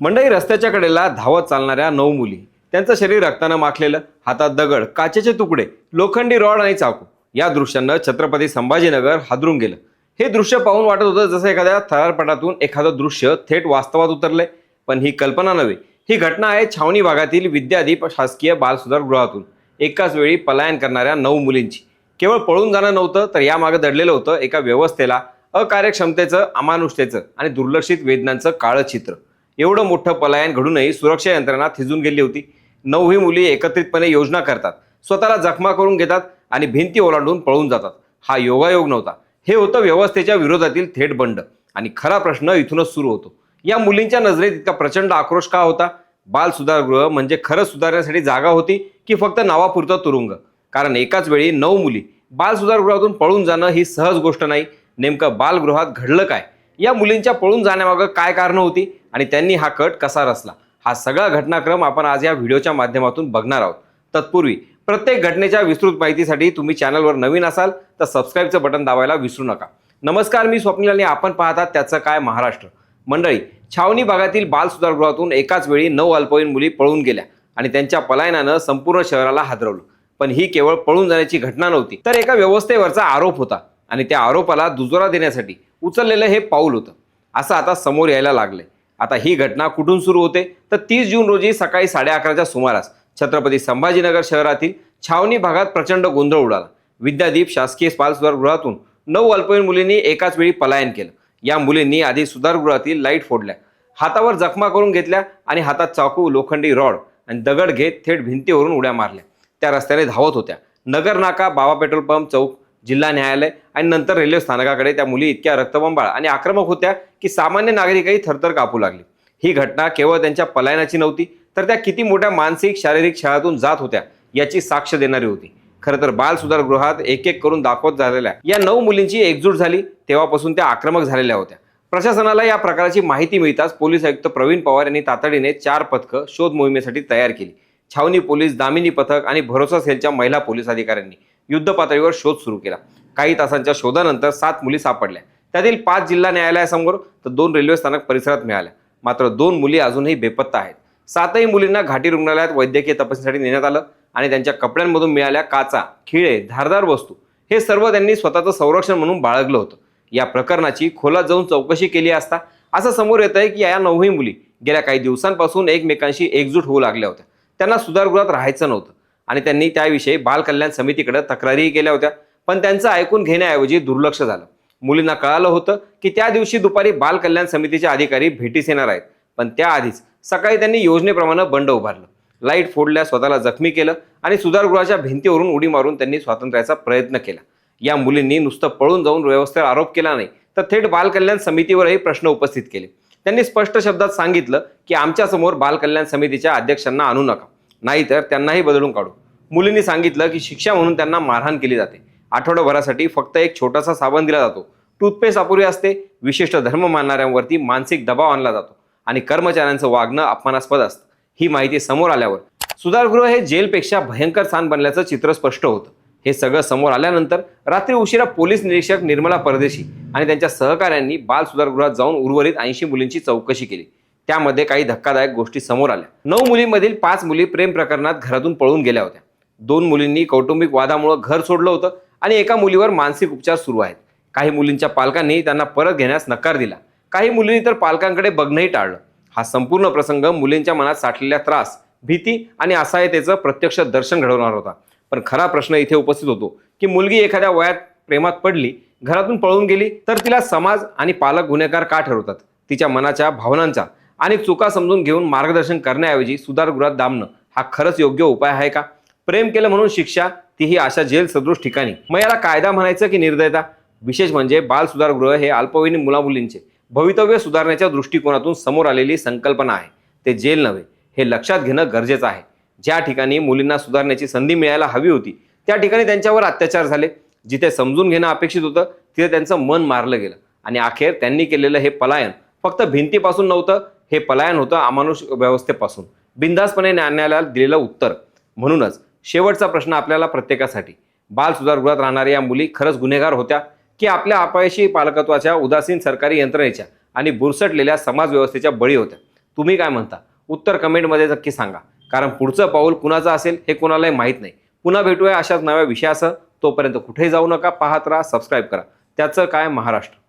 मंडई रस्त्याच्या कडेला धावत चालणाऱ्या नऊ मुली. त्यांचं शरीर रक्तानं माखलेलं हातात दगड काचेचे तुकडे लोखंडी रॉड आणि चाकू. या दृश्यांना छत्रपती संभाजीनगर हादरून गेलं. हे दृश्य पाहून वाटत होतं जसं एखाद्या थरारपटातून एखादं दृश्य थेट वास्तवात उतरलंय. पण ही कल्पना नव्हे. ही घटना आहे छावणी भागातील विद्यादीप शासकीय बालसुधार गृहातून. एकाच वेळी पलायन करणाऱ्या नऊ मुलींची. केवळ पळून जाणं नव्हतं तर यामागे दडलेलं होतं एका व्यवस्थेला अकार्यक्षमतेचं अमानुषतेचं आणि दुर्लक्षित वेदनांचं काळं चित्र एवढं मोठं पलायन घडूनही सुरक्षा यंत्रणा थिजून गेली होती. नऊही मुली एकत्रितपणे योजना करतात. स्वतःला जखमा करून घेतात आणि भिंती ओलांडून पळून जातात. हा योगायोग नव्हता. हे होतं व्यवस्थेच्या विरोधातील थेट बंड. आणि खरा प्रश्न इथूनच सुरू होतो. या मुलींच्या नजरेत इतका प्रचंड आक्रोश का होता? बाल सुधारगृह म्हणजे खरं सुधारण्यासाठी जागा होती की फक्त नावापुरतं तुरुंग? कारण एकाच वेळी नऊ मुली. बाल सुधारगृहातून पळून जाणं ही सहज गोष्ट नाही. नेमकं बालगृहात घडलं काय? या मुलींच्या पळून जाण्यामागं काय कारणं होती आणि त्यांनी हा कट कसा रचला? हा सगळा घटनाक्रम आपण आज या व्हिडिओच्या माध्यमातून बघणार आहोत. तत्पूर्वी प्रत्येक घटनेच्या विस्तृत माहितीसाठी तुम्ही चॅनलवर नवीन असाल तर सबस्क्राईबचं बटन दाबायला विसरू नका. नमस्कार मी स्वप्नील आणि आपण पाहतात त्याचं काय महाराष्ट्र. मंडळी छावणी भागातील बाल सुधारगृहातून एकाच वेळी नऊ अल्पवयीन मुली पळून गेल्या आणि त्यांच्या पलायनानं संपूर्ण शहराला हादरवलं. पण ही केवळ पळून जाण्याची घटना नव्हती तर एका व्यवस्थेवरचा आरोप होता आणि त्या आरोपाला दुजोरा देण्यासाठी उचललेलं हे पाऊल होतं. असं आता समोर यायला लागलंय. आता ही घटना कुठून सुरू होते? तर तीस जून रोजी सकाळी साडे अकराच्या सुमारास छत्रपती संभाजीनगर शहरातील छावणी भागात प्रचंड गोंधळ उडाला. विद्यादीप शासकीय बाल सुधारगृहातून नऊ अल्पवयीन मुलींनी एकाच वेळी पलायन केलं. या मुलींनी आधी सुधारगृहातील लाइट फोडल्या. हातावर जखमा करून घेतल्या आणि हातात चाकू लोखंडी रॉड आणि दगड घेत थेट भिंतीवरून उड्या मारल्या. त्या रस्त्याने धावत होत्या. नगर नाका बाबा पेट्रोल पंप चौक जिल्हा न्यायालय आणि नंतर रेल्वे स्थानकाकडे त्या मुली इतक्या रक्तबंबाळ आणि आक्रमक होत्या की सामान्य नागरिकही थरथर कापू लागले. ही घटना केवळ त्यांच्या पलायनाची नव्हती तर त्या किती मोठ्या मानसिक शारीरिक छळातून जात होत्या याची साक्ष देणारी होती. खरं तर बाल सुधारगृहात एक एक करून दाखवत झालेल्या या नऊ मुलींची एकजूट झाली तेव्हापासून त्या आक्रमक झालेल्या होत्या. प्रशासनाला या प्रकाराची माहिती मिळताच पोलीस आयुक्त प्रवीण पवार यांनी तातडीने चार पथकं शोध मोहिमेसाठी तयार केली. छावणी पोलीस दामिनी पथक आणि भरोसा सेलच्या महिला पोलीस अधिकाऱ्यांनी. युद्ध पातळीवर शोध सुरू केला. काही तासांच्या शोधानंतर सात मुली सापडल्या. त्यातील पाच जिल्हा न्यायालयासमोर तर दोन रेल्वे स्थानक परिसरात मिळाल्या. मात्र दोन मुली अजूनही बेपत्ता आहेत. सातही मुलींना घाटी रुग्णालयात वैद्यकीय तपासणीसाठी नेण्यात आलं आणि त्यांच्या कपड्यांमधून मिळाल्या काचा खिळे धारदार वस्तू. हे सर्व त्यांनी स्वतःचं संरक्षण म्हणून बाळगलं होतं. या प्रकरणाची खोलात जाऊन चौकशी केली असता असं समोर येत आहे की या नऊही मुली गेल्या काही दिवसांपासून एकमेकांशी एकजूट होऊ लागल्या होत्या. त्यांना सुधारगृहात राहायचं नव्हतं. आणि त्यांनी त्याविषयी बाल कल्याण समितीकडे तक्रारीही केल्या होत्या. पण त्यांचं ऐकून घेण्याऐवजी दुर्लक्ष झालं. मुलींना कळालं होतं की त्या दिवशी दुपारी बाल कल्याण समितीचे अधिकारी भेटीस येणार आहेत. पण त्याआधीच सकाळी त्यांनी योजनेप्रमाणे बंड उभारलं. लाइट फोडल्या स्वतःला जखमी केलं आणि सुधारगृहाच्या भिंतीवरून उडी मारून त्यांनी स्वातंत्र्याचा प्रयत्न केला. या मुलींनी नुसतं पळून जाऊन व्यवस्थेवर आरोप केला नाही तर थेट बाल कल्याण समितीवरही प्रश्न उपस्थित केले. त्यांनी स्पष्ट शब्दात सांगितलं की आमच्यासमोर बाल कल्याण समितीच्या अध्यक्षांना आणू नका. नाहीतर त्यांनाही बदलून काढू. मुलींनी सांगितलं की शिक्षा म्हणून त्यांना मारहाण केली जाते. आठवडाभरासाठी फक्त एक छोटासा साबण दिला जातो. टूथपेस्ट अपुरी असते. विशिष्ट धर्म मानणाऱ्यांवरती मानसिक दबाव आणला जातो आणि कर्मचाऱ्यांचं वागणं अपमानास्पद असतं. ही माहिती समोर आल्यावर. सुधारगृह हे जेलपेक्षा भयंकर स्थान बनल्याचं चित्र स्पष्ट होतं. हे सगळं समोर आल्यानंतर रात्री उशिरा पोलीस निरीक्षक निर्मला परदेशी आणि त्यांच्या सहकाऱ्यांनी बाल सुधारगृहात जाऊन उर्वरित ऐंशी मुलींची चौकशी केली. त्यामध्ये काही धक्कादायक गोष्टी समोर आल्या. नऊ मुलींमधील पाच मुली प्रेम प्रकरणात घरातून पळून गेल्या होत्या. दोन मुलींनी कौटुंबिक वादामुळे घर सोडलं होतं आणि एका मुलीवर मानसिक उपचार सुरू आहेत. काही मुलींच्या पालकांनी त्यांना परत घेण्यास नकार दिला. काही मुलींनी तर पालकांकडे बघणंही टाळलं. हा संपूर्ण प्रसंग मुलींच्या मनात साठलेल्या त्रास भीती आणि असहायतेचं प्रत्यक्ष दर्शन घडवणार होता. पण खरा प्रश्न इथे उपस्थित होतो की मुलगी एखाद्या वयात प्रेमात पडली घरातून पळून गेली तर तिला समाज आणि पालक गुन्हेगार का ठरवतात? तिच्या मनाच्या भावनांचा आणि चुका समजून घेऊन मार्गदर्शन करण्याऐवजी सुधारगृहात दाबणं हा खरंच योग्य उपाय आहे का? प्रेम केलं म्हणून शिक्षा तीही अशा जेल सदृश ठिकाणी. मग याला कायदा म्हणायचं की निर्दयता? विशेष म्हणजे बाल सुधारगृह हे अल्पवयीन मुलामुलींचे. भवितव्य सुधारण्याच्या दृष्टिकोनातून समोर आलेली संकल्पना आहे. ते जेल नव्हे हे लक्षात घेणं गरजेचं आहे. ज्या ठिकाणी मुलींना सुधारण्याची संधी मिळायला हवी होती त्या ठिकाणी त्यांच्यावर अत्याचार झाले. जिथे समजून घेणं अपेक्षित होतं तिथे त्यांचं मन मारलं गेलं. आणि अखेर त्यांनी केलेलं हे पलायन फक्त भिंतीपासून नव्हतं हे पलायन होतं अमानुष व्यवस्थेपासून. बिंदासपणे न्यायालयाला दिलेलं उत्तर. म्हणूनच शेवटचा प्रश्न आपल्याला प्रत्येकासाठी. बाल सुधारगृहात राहणाऱ्या या मुली खरंच गुन्हेगार होत्या की आपल्या अपयशी पालकत्वाच्या उदासीन सरकारी यंत्रणेच्या आणि बुरसटलेल्या समाजव्यवस्थेच्या बळी होत्या? तुम्ही काय म्हणता? उत्तर कमेंटमध्ये नक्की सांगा. कारण पुढचं पाऊल कुणाचं असेल हे कुणालाही माहीत नाही. पुन्हा भेटूया अशाच नव्या विषयासह. तोपर्यंत कुठेही जाऊ नका पाहत राहा सबस्क्राईब करा. त्याचं काय महाराष्ट्र?